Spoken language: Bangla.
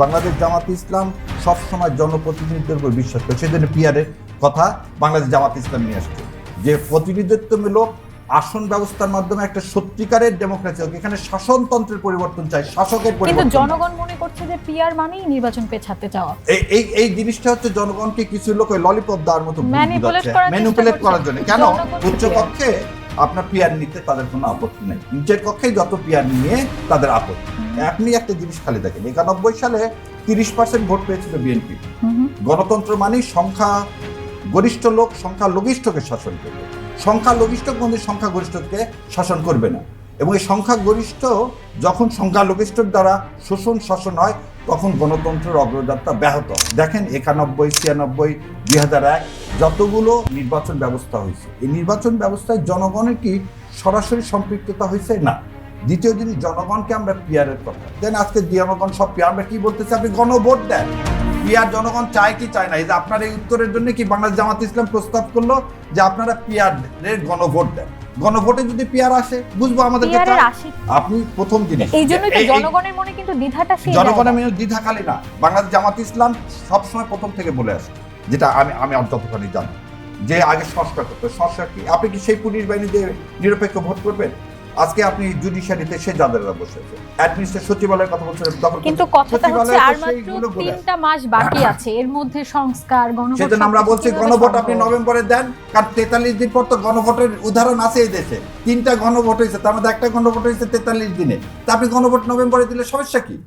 বাংলাদেশ জামাত ইসলাম সবসময় জনপ্রতিনিধিত্বের উপর বিশ্বাস করে। সেজন্য পিয়ারের কথা বাংলাদেশ জামাত ইসলাম নিয়ে আসছে। যে প্রতিনিধিত্বমূলক আসন ব্যবস্থার মাধ্যমে একটা সত্যিকারের ডেমোক্রেসি হোক এখানে শাসনতন্ত্রের পরিবর্তন চাই শাসকের পরিবর্তন। জনগণ মনে করছে যে পিআর মানেই নির্বাচন পেছাতে চাওয়া। এই এই এই জিনিসটা হচ্ছে জনগণকে কিছু লোক ওই ললিপপ দেওয়ার মতো ম্যানিপুলেট করার জন্য। কেন? জনগণ উচ্চ থেকে। কক্ষে আপনার পিয়ার নিতে তাদের কোনো আপত্তি নেই। নিজের কক্ষে যত পিয়ার নিয়ে তাদের আপত্তি। আপনি একটা জিনিস খালি দেখেন একানব্বই সালে তিরিশ পার্সেন্ট ভোট পেয়েছিল বিএনপি। গণতন্ত্র মানে সংখ্যা গরিষ্ঠ লোক সংখ্যা লঘিষ্ঠকে শাসন করবে। সংখ্যা লঘিষ্ঠ কোনদিন সংখ্যা গরিষ্ঠকে শাসন করবে না। এবং এই সংখ্যা গরিষ্ঠ যখন সংখ্যা লঘিষ্ঠর দ্বারা শোষণ শাসন হয় তখন গণতন্ত্রের অগ্রযাত্রা ব্যাহত। দেখেন একানব্বই ছিয়ানব্বই দুই হাজার এক যতগুলো নির্বাচন ব্যবস্থা হয়েছে এই নির্বাচন ব্যবস্থায় জনগণের কি সরাসরি সম্পৃক্ততা হয়েছে? না। দ্বিতীয় জিনিস জনগণকে আমরা পিয়ারের কথা। দেন আজকে জনগণ সব পিয়ার আমরা কি বলতেছি? আপনি গণভোট দেন। পিয়ার জনগণ চায় কি চায় না? এই যে আপনার এই উত্তরের জন্য কি বাংলাদেশ জামাত ইসলাম প্রস্তাব করল যে আপনারা পিয়ারের গণভোট দেন। গণভোটে যদি পিয়ার আসে বুঝব। আশি আপনি প্রথম জিনিস। এই এই- জনগণের মনে কিন্তু দ্বিধাটা জনগণের। মেনে দ্বিধাকালী না। বাংলাদেশ জামাত ইসলাম সবসময় প্রথম থেকে বলে আসে। যেটা আমি আমি যতখানি জানি। যে আগে সংস্কার করতে সংস্কার কি? আপনি কি সেই পুলিশ বাহিনী দিয়ে নিরপেক্ষ ভোট করবেন? আজকে আপনি জুডিশিয়ারিতে সে যাদেররা বসেছে অ্যাডমিনিস্ট্রেশন সচিবালয়ের কথা কিন্তু কথাটা হচ্ছে আর মাত্র তিনটা মাস বাকি আছে। এর মধ্যে সংস্কার গণভোট সেজন্য আমরা বলছি গণভোট আপনি নভেম্বরে দেন কারণ তেতাল্লিশ দিন পর তো গণভোটের উদাহরণ আছে এই দেশে। তিনটা গণভোট হয়েছে তার মধ্যে একটা গণভোট হয়েছে তেতাল্লিশ দিনে। তা আপনি গণভোট নভেম্বরে দিলে সমস্যা কি?